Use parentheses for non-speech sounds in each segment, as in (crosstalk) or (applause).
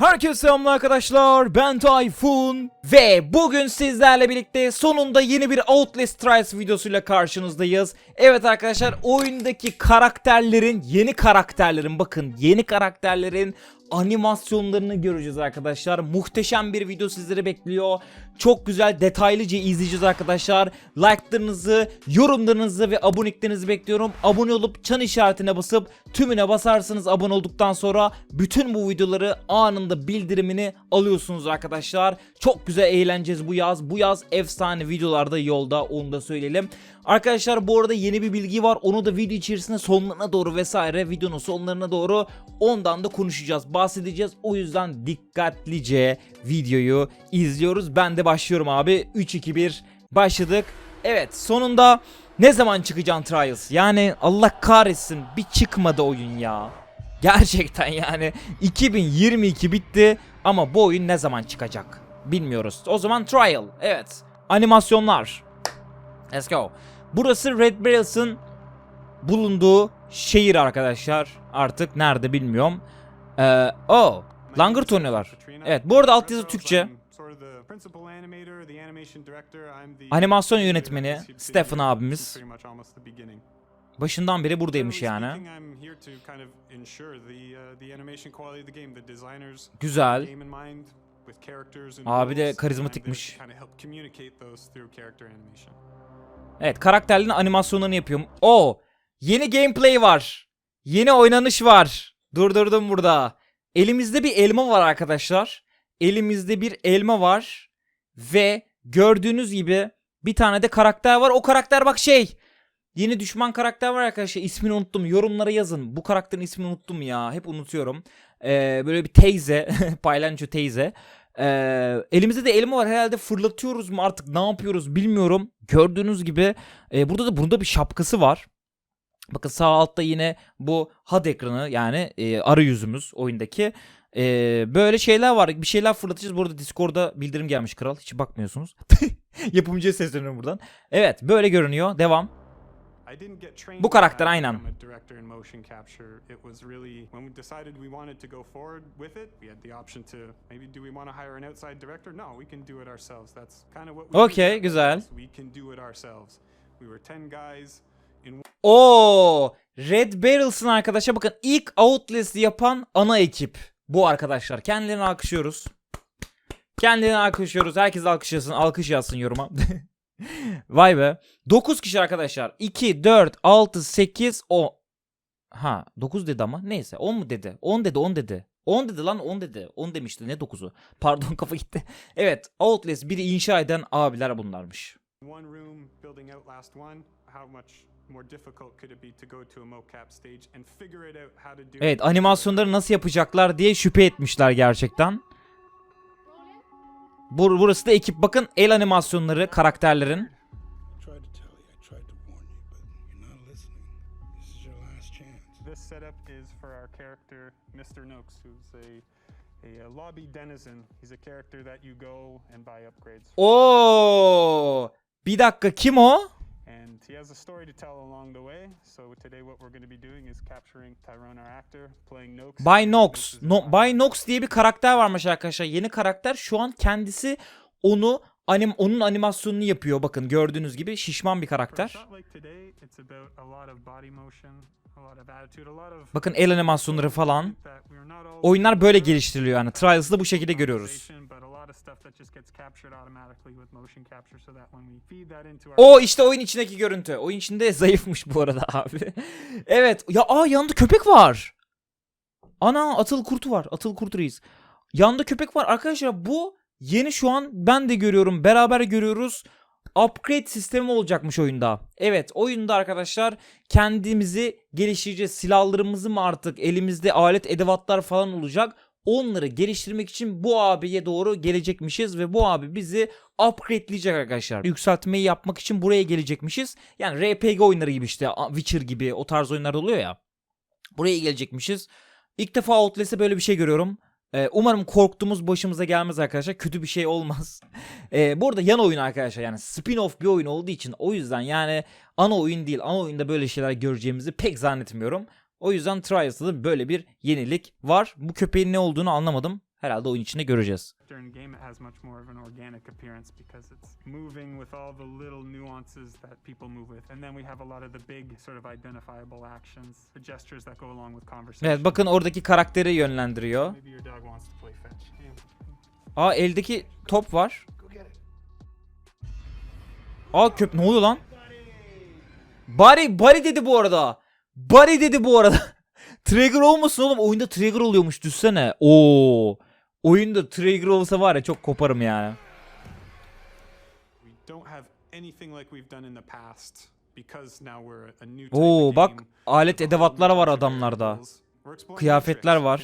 Herkese selamlar arkadaşlar ben Tayfun ve bugün sizlerle birlikte sonunda yeni bir Outlast Trials videosuyla karşınızdayız. Evet arkadaşlar oyundaki karakterlerin yeni karakterlerin bakın yeni karakterlerin animasyonlarını göreceğiz arkadaşlar. Muhteşem bir video sizleri bekliyor. Çok güzel detaylıca izleyeceğiz arkadaşlar. Like'larınızı, yorumlarınızı ve aboneliklerinizi bekliyorum. Abone olup çan işaretine basıp tümüne basarsınız abone olduktan sonra bütün bu videoları anında bildirimini alıyorsunuz arkadaşlar. Çok güzel eğleneceğiz bu yaz. Bu yaz efsane videolarda yolda onu da söyleyelim. Arkadaşlar bu arada yeni bir bilgi var. Onu da video içerisinde sonlarına doğru vesaire videonun sonlarına doğru ondan da konuşacağız, bahsedeceğiz. O yüzden dikkatlice videoyu izliyoruz. Ben de başlıyorum abi. 3 2 1 başladık. Evet, sonunda ne zaman çıkacaksın Trials? Yani Allah kahretsin bir çıkmadı oyun ya. Gerçekten yani 2022 bitti ama bu oyun ne zaman çıkacak? Bilmiyoruz. O zaman Trial. Evet. Animasyonlar. Let's go. Burası Red Barrels'ın bulunduğu şehir arkadaşlar. Artık nerede bilmiyorum. Ee, oh. Langırt oynuyorlar. Evet bu arada altyazı Türkçe. Animasyon yönetmeni Stefan abimiz. Başından beri buradaymış yani. Güzel. Abi de karizmatikmiş. Evet karakterlerin animasyonlarını yapıyorum. O yeni gameplay var. Yeni oynanış var. Durdurdum burada. Elimizde bir elma var arkadaşlar. Elimizde bir elma var. Ve gördüğünüz gibi bir tane de karakter var. O karakter bak şey. Yeni düşman karakter var arkadaşlar. İsmini unuttum. Yorumlara yazın. Bu karakterin ismini unuttum ya. Hep unutuyorum. Ee, böyle bir teyze. (laughs) Paylanço teyze. Ee, elimizde de elma var. Herhalde fırlatıyoruz mu artık ne yapıyoruz bilmiyorum. Gördüğünüz gibi e, burada da bunda bir şapkası var. Bakın sağ altta yine bu HUD ekranı yani e, arayüzümüz oyundaki. E, böyle şeyler var. Bir şeyler fırlatacağız. Bu arada Discord'da bildirim gelmiş kral. Hiç bakmıyorsunuz. (laughs) Yapımcıya sesleniyorum buradan. Evet böyle görünüyor. Devam. Bu karakter aynen. Okey, güzel. Oo, Red Barrels'ın arkadaşa bakın ilk Outlast'ı yapan ana ekip bu arkadaşlar. Kendilerini alkışlıyoruz. Kendilerini alkışlıyoruz. Herkes alkışlasın. Alkış yazsın yoruma. (laughs) Vay be. 9 kişi arkadaşlar. 2, 4, 6, 8, 10. Ha 9 dedi ama. Neyse 10 mu dedi? 10 dedi 10 dedi. 10 dedi lan 10 dedi. 10 demişti ne 9'u. (laughs) Pardon kafa gitti. Evet Outlast biri inşa eden abiler bunlarmış. Evet animasyonları nasıl yapacaklar diye şüphe etmişler gerçekten. Bur burası da ekip. Bakın el animasyonları karakterlerin. This is your last chance. This setup is for our character, Mr. Nooks, who's a, a, lobby denizen. He's a character that you go and buy upgrades for. Oo! Bir dakika kim o? And he has a story to tell along the way. So today what we're going to be doing is capturing Tyrone, our actor, playing Nooks. Bay Nox. No, Bay Nox diye bir karakter varmış arkadaşlar. Yeni karakter. Şu an kendisi onu anim onun animasyonunu yapıyor. Bakın gördüğünüz gibi şişman bir karakter. Bakın el animasyonları falan. Oyunlar böyle geliştiriliyor yani. Trials'da bu şekilde görüyoruz. O işte oyun içindeki görüntü. Oyun içinde (laughs) zayıfmış bu arada abi. (laughs) evet. Ya aa yanında köpek var. Ana atıl kurtu var. Atıl kurt reis. Yanında köpek var. Arkadaşlar bu yeni şu an ben de görüyorum. Beraber görüyoruz. Upgrade sistemi olacakmış oyunda. Evet oyunda arkadaşlar kendimizi geliştireceğiz. Silahlarımızı mı artık elimizde alet edevatlar falan olacak. Onları geliştirmek için bu abiye doğru gelecekmişiz ve bu abi bizi upgradeleyecek arkadaşlar. Yükseltmeyi yapmak için buraya gelecekmişiz. Yani RPG oyunları gibi işte Witcher gibi o tarz oyunlar oluyor ya. Buraya gelecekmişiz. İlk defa Outlast'te böyle bir şey görüyorum. Ee, umarım korktuğumuz başımıza gelmez arkadaşlar. Kötü bir şey olmaz. (laughs) Ee, bu arada yan oyun arkadaşlar yani spin-off bir oyun olduğu için o yüzden yani ana oyun değil. Ana oyunda böyle şeyler göreceğimizi pek zannetmiyorum. O yüzden Trials'da da böyle bir yenilik var. Bu köpeğin ne olduğunu anlamadım. herhalde oyun içinde göreceğiz. Evet bakın oradaki karakteri yönlendiriyor. Aa eldeki top var. Aa köp ne oluyor lan? Bari bari dedi bu arada. Bari dedi bu arada. (laughs) trigger olmasın oğlum. Oyunda trigger oluyormuş düşsene. Oo. Oyunda trigger olsa var ya çok koparım yani. Oo bak alet edevatlar var adamlarda. Kıyafetler var.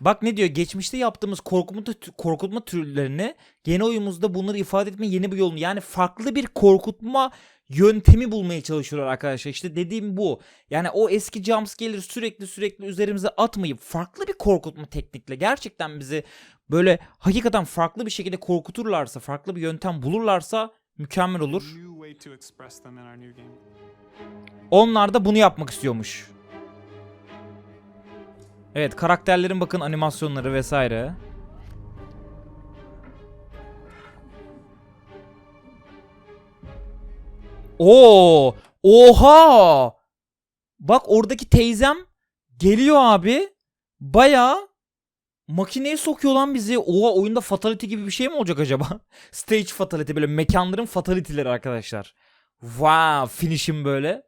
Bak ne diyor? Geçmişte yaptığımız korkutma, korkutma türlerini yeni oyunumuzda bunları ifade etme yeni bir yolunu yani farklı bir korkutma yöntemi bulmaya çalışıyorlar arkadaşlar. İşte dediğim bu. Yani o eski jumpscare'leri sürekli sürekli üzerimize atmayıp farklı bir korkutma teknikle gerçekten bizi böyle hakikaten farklı bir şekilde korkuturlarsa, farklı bir yöntem bulurlarsa mükemmel olur. Onlar da bunu yapmak istiyormuş. Evet karakterlerin bakın animasyonları vesaire. Oo! Oha! Bak oradaki teyzem geliyor abi. Bayağı makineye sokuyor lan bizi. Oha oyunda fatality gibi bir şey mi olacak acaba? (laughs) Stage fatality böyle mekanların fatality'leri arkadaşlar. Wow, finish'im böyle.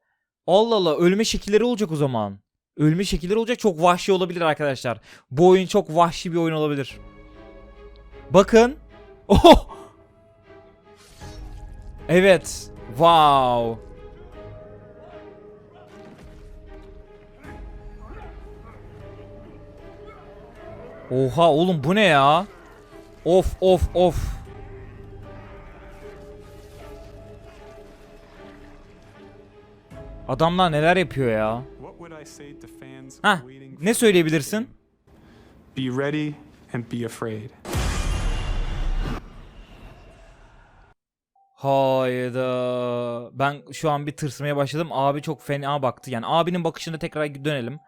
Allah Allah ölme şekilleri olacak o zaman. Ölme şekilleri olacak çok vahşi olabilir arkadaşlar. Bu oyun çok vahşi bir oyun olabilir. Bakın. (laughs) Oh! Evet. Wow. Oha oğlum bu ne ya? Of of of. Adamlar neler yapıyor ya? Waiting ne söyleyebilirsin? Be ready and be afraid. Hayda. Ben şu an bir tırsmaya başladım. Abi çok fena baktı. Yani abinin bakışına tekrar dönelim.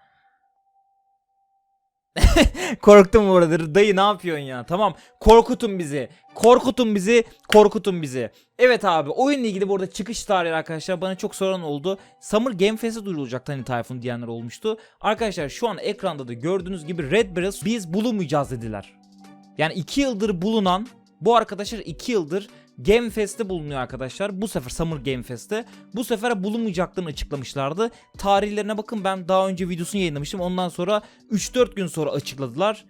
(laughs) Korktum bu arada. Dayı ne yapıyorsun ya? Tamam. Korkutun bizi. Korkutun bizi. Korkutun bizi. Evet abi. Oyunla ilgili bu arada çıkış tarihi arkadaşlar bana çok soran oldu. Summer Game Fest'e duyurulacak Tiny Typhoon diyenler olmuştu. Arkadaşlar şu an ekranda da gördüğünüz gibi Red Barrels biz bulunmayacağız dediler. Yani 2 yıldır bulunan bu arkadaşlar 2 yıldır Game Fest'te bulunuyor arkadaşlar. Bu sefer Summer Game Fest'te. Bu sefer bulunmayacaklarını açıklamışlardı. Tarihlerine bakın ben daha önce videosunu yayınlamıştım. Ondan sonra 3-4 gün sonra açıkladılar.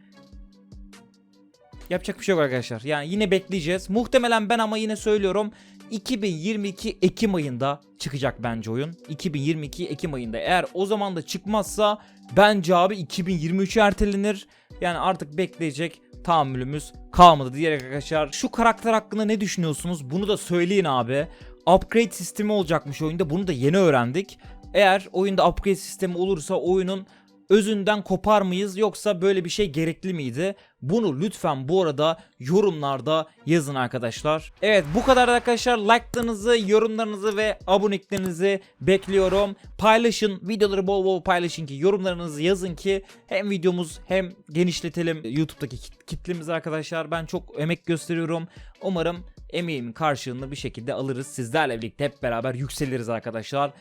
Yapacak bir şey yok arkadaşlar. Yani yine bekleyeceğiz. Muhtemelen ben ama yine söylüyorum. 2022 Ekim ayında çıkacak bence oyun. 2022 Ekim ayında. Eğer o zaman da çıkmazsa bence abi 2023'e ertelenir. Yani artık bekleyecek tahammülümüz kalmadı diyerek arkadaşlar. Şu karakter hakkında ne düşünüyorsunuz? Bunu da söyleyin abi. Upgrade sistemi olacakmış oyunda. Bunu da yeni öğrendik. Eğer oyunda upgrade sistemi olursa oyunun özünden kopar mıyız yoksa böyle bir şey gerekli miydi? Bunu lütfen bu arada yorumlarda yazın arkadaşlar. Evet bu kadar arkadaşlar. Like'larınızı, yorumlarınızı ve aboneliklerinizi bekliyorum. Paylaşın. Videoları bol bol paylaşın ki yorumlarınızı yazın ki hem videomuz hem genişletelim YouTube'daki kit- kitlemizi arkadaşlar. Ben çok emek gösteriyorum. Umarım emeğimin karşılığını bir şekilde alırız. Sizlerle birlikte hep beraber yükseliriz arkadaşlar.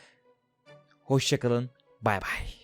Hoşçakalın. Bay bay.